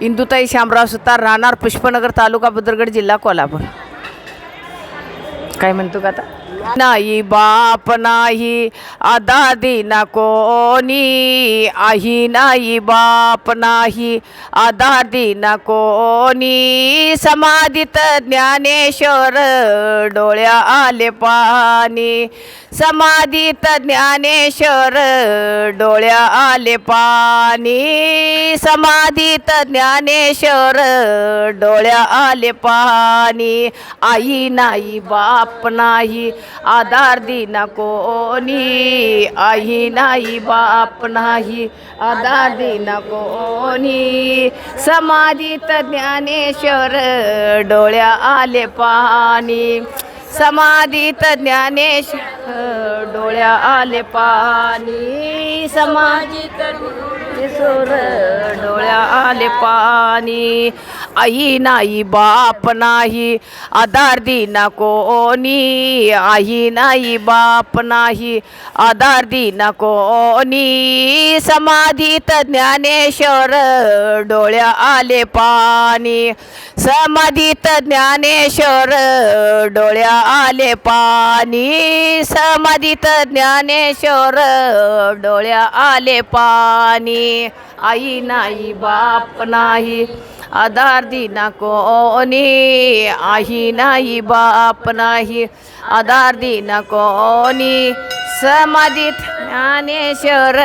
इंदुताई शामराव सुतार राहणार पुष्पनगर तालुका बुद्रगड जिल्हा कोल्हापूर. काय म्हणतो का आता? नाही बाप नाही आदादी ना कोणी आही नाही बाप नाही आदादी ना कोणी. समाधीत ज्ञानेश्वर डोळ्या आले पाणी. समाधीत ज्ञानेश्वर डोळ्या आले पाणी. समाधीत ज्ञानेश्वर डोळ्या आले पाणी. आई नाही बाप नाही आधार दिना कोणी आई नाही बाप नाही. आधार दिना कोणी. समाधीत ज्ञानेश्वर डोळ्या आले पाणी. समाधीत ज्ञानेश्वर डोळ्या आले पाणी. समाधीत ज्ञानेश्वर डोळ्या आले पाणी. आई नाही बाप नाही आधार दिना कोणी. आई नाही बाप नाही आधार दिना कोणी. समाधीत ज्ञानेश्वर डोळ्या आले पाणी. समाधीत ज्ञानेश्वर डोळ्या आले पाणी. समाधीत ज्ञानेश्वर डोळ्या आले पाणी. आई नाही बाप नाही आधार दिना कोणी आई नाही बाप नाही आधार दिना कोणी. समाधीत ज्ञानेश्वर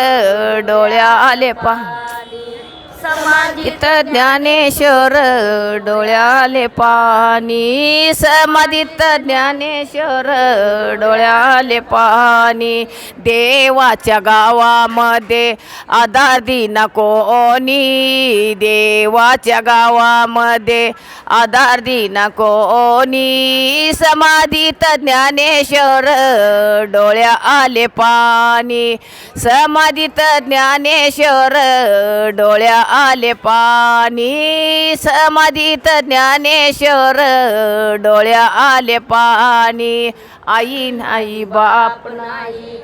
डोळ्या आले पा समाधित ज्ञानेश्वर डोळ्याले पाणी. समाधीत ज्ञानेश्वर डोळ्याले पाणी. देवाच्या गावामध्ये आधार दिना कोणी? देवाच्या गावामध्ये आधार दिना कोणी? समाधीत ज्ञानेश्वर डोळ्या आले पाणी. समाधीत ज्ञानेश्वर डोळ्या आले पाणी समाधीत ज्ञानेश्वर डोळ्या आले पाणी. आई नाही बाप नाही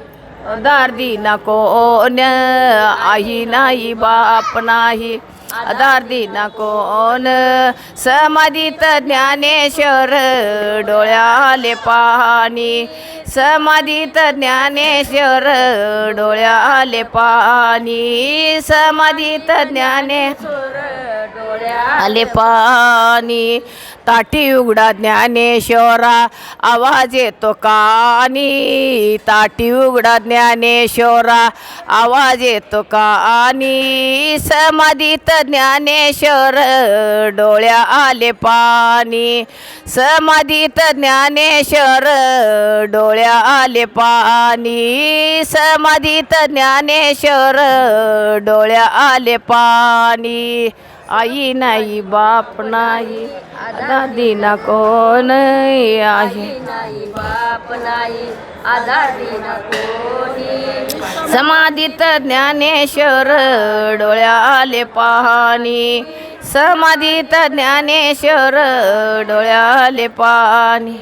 दार्दी ना कोण? आई नाही बाप नाही. आधारदी नको कोण समाधीत ज्ञानेश्वर डोळ्याले पाणी. समाधीत ज्ञानेश्वर डोळ्याले पाणी. समाधीत ज्ञानेश्वर आले पाणी ताटी उघडा ज्ञानेश्वरा आवाज येतो कानी. ताटी उघडा ज्ञानेश्वरा आवाज येतो कानी. समाधीत ज्ञानेश्वर डोळ्या आले पाणी. समाधीत ज्ञानेश्वर डोळ्या आले पाणी. समाधीत ज्ञानेश्वर डोळ्या आले पाणी. आई नाही बाप नाही दादी ना कोण आहे? नाही बाप नाही आधार दिना कोणी समाधीत ज्ञानेश्वर डोळ्या आले पाणी समाधीत ज्ञानेश्वर डोळ्या आले पाणी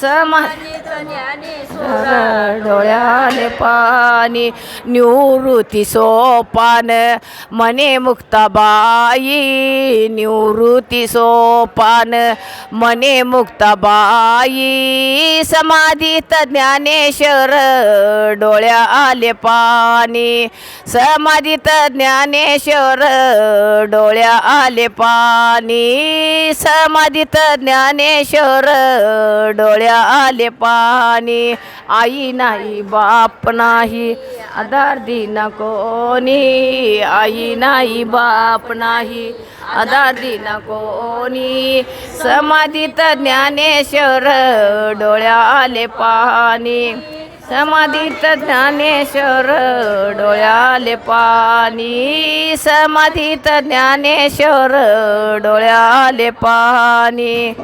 समाधी ज्ञानेश्वर पाणी निवृत्ती सोपान. मने मुक्ताबाई निवृत्ती सोपान. मने मुक्ताबाई समाधीत ज्ञानेश्वर डोळ्या आले पाणी. समाधीत ज्ञानेश्वर डोळ्या आले पाणी. समाधीत ज्ञानेश्वर डोळ्या आले पाणी. आई नाही बाप नाही आधार दिना कोणी? आई नाही बाप नाही आधार दिना कोणी? समाधीत ज्ञानेश्वर डोळ्या आले पाणी. समाधीत ज्ञानेश्वर डोळ्याले पाणी. समाधीत ज्ञानेश्वर डोळ्याले पाणी.